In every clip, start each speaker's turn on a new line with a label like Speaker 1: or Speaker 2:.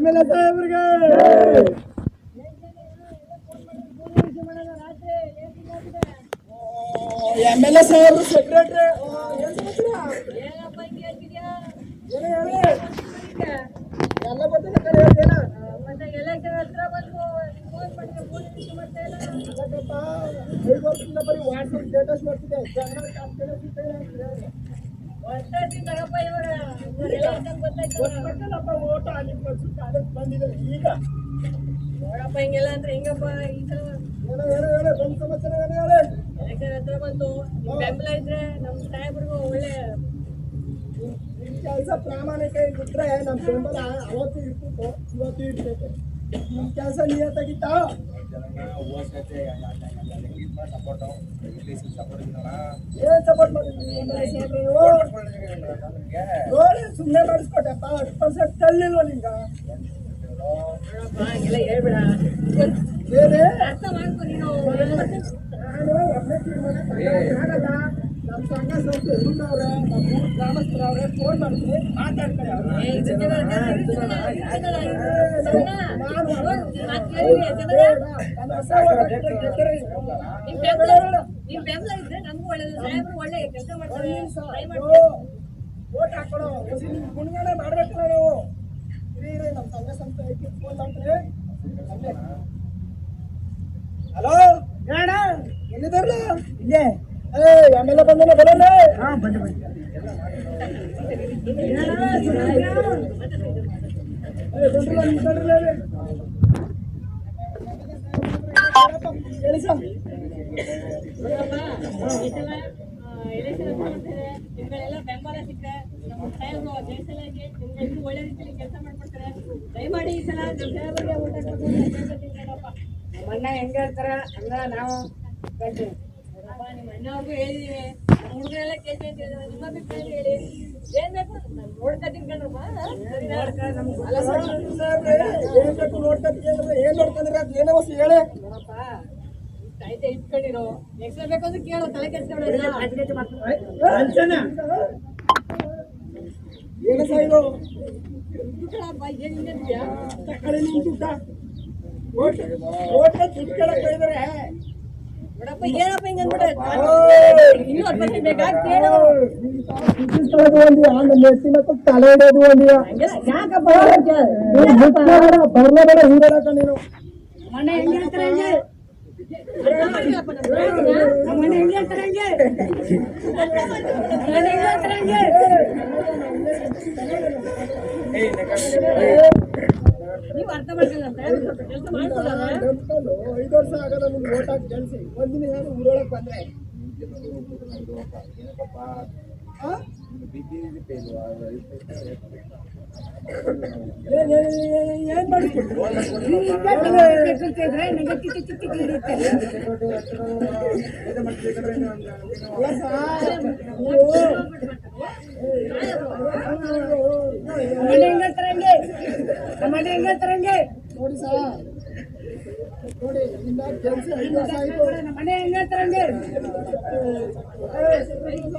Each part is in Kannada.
Speaker 1: ಎಂ ಎಲ್ ಎ ಸಾಹೇಬ್ರಿಗೆ! ಎಂ ಎಲ್ ಎ ಸಾಹೇಬ್ರು ಸೆಕ್ರೆಟ್ರಿ ಎಲ್ಲ ಗೊತ್ತಿಲ್ಲ ಬರೀ ವಾಟ್ಸಪ್ ಸ್ಟೇಟಸ್ ಮಾಡ್ತಿದ್ದೆ. ಓಟ ನಿಮ್ಮ ಕಾಲೇಜ್ ಬಂದಿದೆ. ಈಗ
Speaker 2: ನೋಡಪ್ಪ ಹಿಂಗೆಲ್ಲ ಅಂದ್ರೆ ಹೆಂಗಪ್ಪ ಈ ಸಲ
Speaker 1: ಏನೋ ಏನೋ ಹೇಳಿ ಬಂದ್ ಸಮಾಚಾರ
Speaker 2: ಎಲೆಕ್ಷನ್ ಹತ್ರ ಬಂತು ಬೆಂಬಲ ಇದ್ರೆ ನಮ್ಮ ಸಾಹೇಬ್ರಿಗೂ ಒಳ್ಳೆ
Speaker 1: ನಿಮ್ ಕೆಲಸ ಪ್ರಾಮಾಣಿಕ ಇದ್ರೆ ನಮ್ಮ ಬೆಂಬಲ ಅವತ್ತು ಇರ್ತಿತ್ತು ಇವತ್ತು ಇರ್ತೈತೆ. ನಿಮ್ ಕೆಲಸ ನಿಯತ್ತಾಗಿತ್ತ? ಏನ್ ಸಪೋರ್ಟ್ ಮಾಡಿದ್ರಿ ನೋಡಿ ಸುಮ್ಮನೆ ಮಾಡಿಸ್ಕೊಟ್ಟಪ್ಪ ಹತ್ತು ಪರ್ಸೆಂಟ್ ತಳ್ಳಿಲ್ವ ನಿಂಗ
Speaker 2: ನೋಡಪ್ಪ ಹಂಗೆಲ್ಲ ಹೇಳ್ಬೇಡ
Speaker 1: ಬೇರೆ
Speaker 2: ಅರ್ಥ ಮಾಡ್ಕೊ ನೀನು
Speaker 1: ನಾನು ಒಬ್ಬನೇ ತೀರ್ಮಾನ ತಗೊಳಕ್ಕಾಗಲ್ಲ. ನಮ್ಮ ಸಂಘ ಸಂಸ್ಥೆ ಇವ್ರವ್ರೆ, ನಮ್ಮ ಊರ್ ಗ್ರಾಮಸ್ಥರವ್ರೆ, ಫೋನ್ ಮಾಡ್ತೀನಿ ಮಾತಾಡ್ತಾರೆ ಅವ್ರು.
Speaker 2: ನಿಮ್ ಬೆಂಬಲ ಇದ್ರೆ ನಮ್ಗೂ ಒಳ್ಳೇದು. ಸಾಹೇಬ್ರು ಒಳ್ಳೆ ಕೆಲಸ ಮಾಡ್ತಾರೆ.
Speaker 1: ಓಟ್ ಹಾಕೊಳ್ಳೋ ಮಾಡ್ಬೇಕಲ್ಲ ನಾವು. ಇರಿ ಇರಿ ನಮ್ಮ ಸಂಘ ಸಂಸ್ಥೆ ಫೋನ್ ಹಲೋ? ಹೇಳ ಎಲ್ಲಿದ್ದಾರಲ್ಲ ಇಲ್ಲೇ. ಏ ಎ ಬಂದನ ಬರಲ್ಲ ಹಾ ಬಂದೆ ಬಂದೆ
Speaker 2: ಸಲ ಎಲೆಕ್ಷನ್ ಹತ್ರ ಬರ್ತಿದೆ ನಿಮ್ಗಳೆಲ್ಲ ಬೆಂಬಲ ಸಿಕ್ಕರೆ ನಮ್ಮ ಸಾಹೇಬ್ರು ಜಯಸಲಾಗಿ ನಿಮ್ಗೆ ಇನ್ನೂ ಒಳ್ಳೆ ರೀತಿಯಲ್ಲಿ ಕೆಲಸ ಮಾಡ್ಕೊಡ್ತಾರೆ ದಯಮಾಡಿ ಈ ಸಲ ನಮ್ಮ ಸಾಹೇಬರಿಗೆ
Speaker 3: ನಮ್ಮ ಅಣ್ಣ ಹೆಂಗ್ ಹೇಳ್ತಾರ ಹಂಗ ನಾವು
Speaker 2: ನಿಮ್ಮ ಅಣ್ಣವ್ರಿಗೂ ಹೇಳಿದೀವಿ ಹುಡುಗರೆಲ್ಲ ಕೇಳ್ತಾ ಇದ್ದೀವಿ ನಿಮ್ಮ ಅಭಿಪ್ರಾಯ ಹೇಳಿ. ಏನ್ ಬೇಕು
Speaker 1: ಸಾಹೇಬ್ರೆ, ಏನ್ ಬೇಕು ನೋಡ್ಕೊಂತೀರಿ ಅಂದ್ರೆ ಏನ್ ಹೊಸ ಹೇಳಿ
Speaker 2: ಇಟ್ಕೊಂಡಿರೋ ಎಕ್ಸ್ಟ್ರಾ ಬೇಕು ಅಂದ್ರೆ ಕೇಳೋ ತಲೆ ಕೆಡ್ಸ್ಕೊಬೇಡ
Speaker 1: ಏನು ಸಾಯಿದು? ತಕ್ಕಳಿ ಕೇಳಕ್ ಬೈದರೆ
Speaker 2: ನೋಡಪ್ಪ ಏನಪ್ಪ ಹಿಂಗ ಅಂದ್ಬಿಟ್ರೆ ಇನ್ನೂ ಹತ್ತು ಪರ್ಸೆಂಟ್ ಬೇಕಾ ಕೇಳು
Speaker 1: ತಲೆ ಇಡೋದು ಒಂದಿಯ
Speaker 2: ಯಾಕಪ್ಪ
Speaker 1: ಬರ್ಲೇ ಬೇಡ ಹೀರೋಡಕ ನೀನು
Speaker 3: ನಮ್ಮ ಅಣ್ಣ ಹೆಂಗ್ ಹೇಳ್ತಾರ ಹಂಗೆ
Speaker 2: ಅರ್ಥ ಮಾಡ್ಕೊಳಪ್ಪ ನಮ್ಮ ಪ್ರಯತ್ನ.
Speaker 3: ನಮ್ಮ ಅಣ್ಣ ಹೆಂಗ್ ಹೇಳ್ತಾರ ಹಂಗೆ ನಮ್ಮ ಅಣ್ಣ ಹೆಂಗ್ ಹೇಳ್ತಾರ ಹಂಗೆ
Speaker 2: ನೀವು ಅರ್ಥ
Speaker 1: ನಂಬ್ಕೊಂಡು ಐದು ವರ್ಷ ಆಗದ ನಿಮ್ಗೆ ಓಟ್ ಹಾಕಿ ಒಂದಿನ ಯಾರು ಊರೊಳಗೆ ಬಂದ್ರೆ?
Speaker 3: ಕಿತ್ತು
Speaker 1: ಅಲ್ಲ ಸಾರ್, ನೋಡಿ ನೋಡಿ ಇನ್ನ ಕೆಲಸ ಐದು ವರ್ಷ ಆಯ್ತು
Speaker 3: ಮನೆ ಅಣ್ಣ ಹೆಂಗ್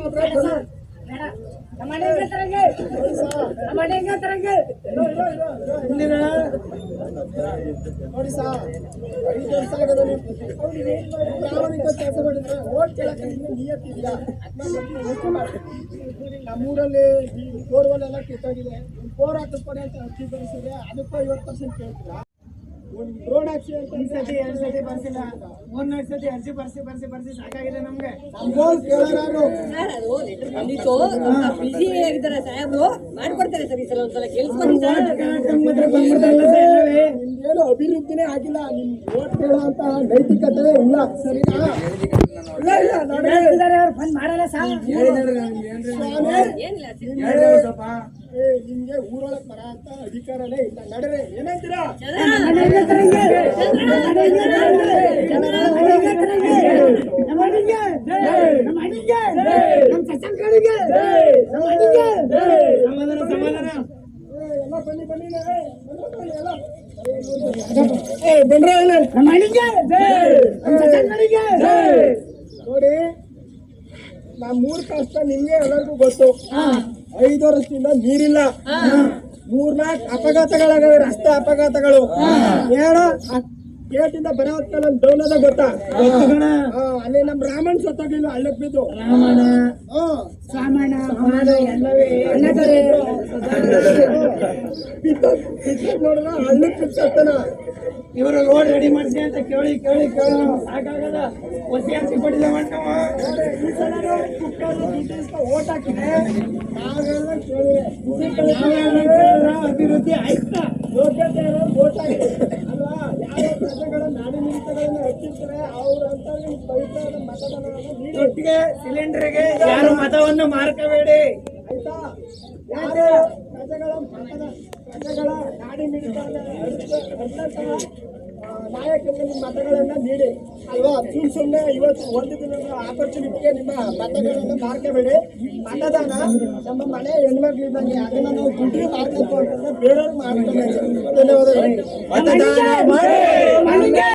Speaker 1: ಕೇಳಕ್ಕೆ ನಮ್ಮೂರಲ್ಲಿ ಈ ಬೋರ್ವೆಲ್ ಎಲ್ಲ ಕಿತ್ತೋಗಿದೆ. ಬೋರ್ ಹಾಕಿಸ್ಕೊಡಿ ಅಂತ ಅರ್ಜಿ ಅದಕ್ಕೂ ಐವತ್ತು ಪರ್ಸೆಂಟ್ ಕೇಳ್ತೀರಾ? ರೋಡ್
Speaker 3: ಒಂದ್ ಸತಿ ಎರಡ್ ಸತಿ ಬರ್ಸಿಲ್ಲ ಮೂರ್ನಾಲ್ಕು ಸತಿ ಅರ್ಜಿ ಬರ್ಸಿ ಬರ್ಸಿ ಬರ್ಸಿ ಸಾಕಾಗಿದೆ ನಮ್ಗೆ
Speaker 2: ಬಿಸಿ ಆಗಿದ್ದಾರೆ ಸಾಹೇಬ್ರು ಮಾಡ್ಕೊಡ್ತಾರೆ ಸರ್ ಈ ಸಲ ಒಂದ್ಸಲ ಕೆಲ್ಸ
Speaker 1: ಏನು ಅಭಿವೃದ್ಧಿನೇ ಆಗಿಲ್ಲ ನಿಮ್ ಓಟ್ ಕೇಳುವಂತ ನೈತಿಕತೆ ಇಲ್ಲ ಸರಿನಾ ಇಲ್ಲ ಇಲ್ಲ ನೋಡಿ
Speaker 3: ಹೇಳ್ತಿದಾರೆ ಅವ್ರು ಮಾಡಲ್ಲ
Speaker 2: ಏನಿಲ್ಲ
Speaker 1: ನಿಮ್ಗೆ ಊರೊಳಗ್ ಬರ ಅಂತ ಅಧಿಕಾರನೇ ಇಲ್ಲ ನಡರೆ ಏನಂತೀರಾ ಎಲ್ಲ ಬನ್ನಿ ಎಲ್ಲ. ಏ, ಬನ್ರಿ ಮೂರ್ ಕಷ್ಟ ನಿಮ್ಗೆ ಎಲ್ಲರಿಗೂ ಗೊತ್ತು. ಐದು ವರ್ಷದಿಂದ ನೀರಿಲ್ಲ. ಮೂರ್ನಾಲ್ಕು ಅಪಘಾತಗಳಾಗವೆ ರಸ್ತೆ ಅಪಘಾತಗಳು. ಬೇಡ. ಗೇಟಿಂದ ಬರೋ ಹೊತ್ತಲ್ಲಿ ಡೌನದ ಗೊತ್ತಾ? ಅಲ್ಲಿ ನಮ್ ರಾಮನ್ ಸತ್ತೋಗಿಲ್ಲ ಹಳ್ಳಕ್ ಬಿದ್ದು. ಬಿದ್ದು ಬಿದ್ದು ನೋಡಿದ್ರೆ ಹಳ್ಳಕ್ ಬಿದ್ದು ಸತ್ತನ.
Speaker 4: ಇವರು ರೋಡ್ ರೆಡಿ ಮಾಡಿಸಿ ಅಂತ ಕೇಳಿ ಕೇಳಿ ಕೇಳಿ ಸಾಕಾಗದ ಹೊಸಿ ಕೊಟ್ಟಿಲ್ಲ ಮಾಡ್ತಾವ
Speaker 1: ಈ ಸಲ ಕುಕ್ಕರು ಓಟ್ ಹಾಕಿದೆ
Speaker 4: ಅಭಿವೃದ್ಧಿ ಆಯ್ತಾ?
Speaker 1: ಯೋಗ್ಯತೆ ಓಟ್ ಹಾಕಿದೆ ಅಲ್ವಾ ಯಾವ ಪ್ರಜೆಗಳ
Speaker 4: ಒಟ್ಟಿಗೆ ಸಿಲಿಂಡರ್ಗೆ ಯಾರು ಮತವನ್ನು ಮಾರ್ಕಬೇಡಿ.
Speaker 1: ಆಯ್ತಾ? ಪ್ರಜೆಗಳ ಮತದ ಪ್ರಜೆಗಳ ನಾಡಿ ಮಿಡಿತ ನಾಯಕರಿಗೆ ನಿಮ್ಮ ಮತಗಳನ್ನು ನೀಡಿ ಅಲ್ವಾ ಸುಮ್ ಸುಮ್ಮನೆ ಇವತ್ತು ಒಂದು ದಿನದ ಆಪರ್ಚುನಿಟಿಗೆ ನಿಮ್ಮ ಮತಗಳನ್ನು ಮಾರ್ಕೋಬೇಡಿ ಮತದಾನ ನಮ್ಮ ಮನೆ ಹೆಣ್ಮಕ್ಳಿದ್ದಂಗೆ ಅದನ್ನ ನಾವು ದುಡ್ಡಿಗೆ ಮಾರ್ಬೇಕು ಅಂತಂದ್ರೆ ಬೇರೆಯವ್ರಿಗೆ ಮಾರ್ಕೋಬೇಕು ಧನ್ಯವಾದಗಳು ಮತದಾನ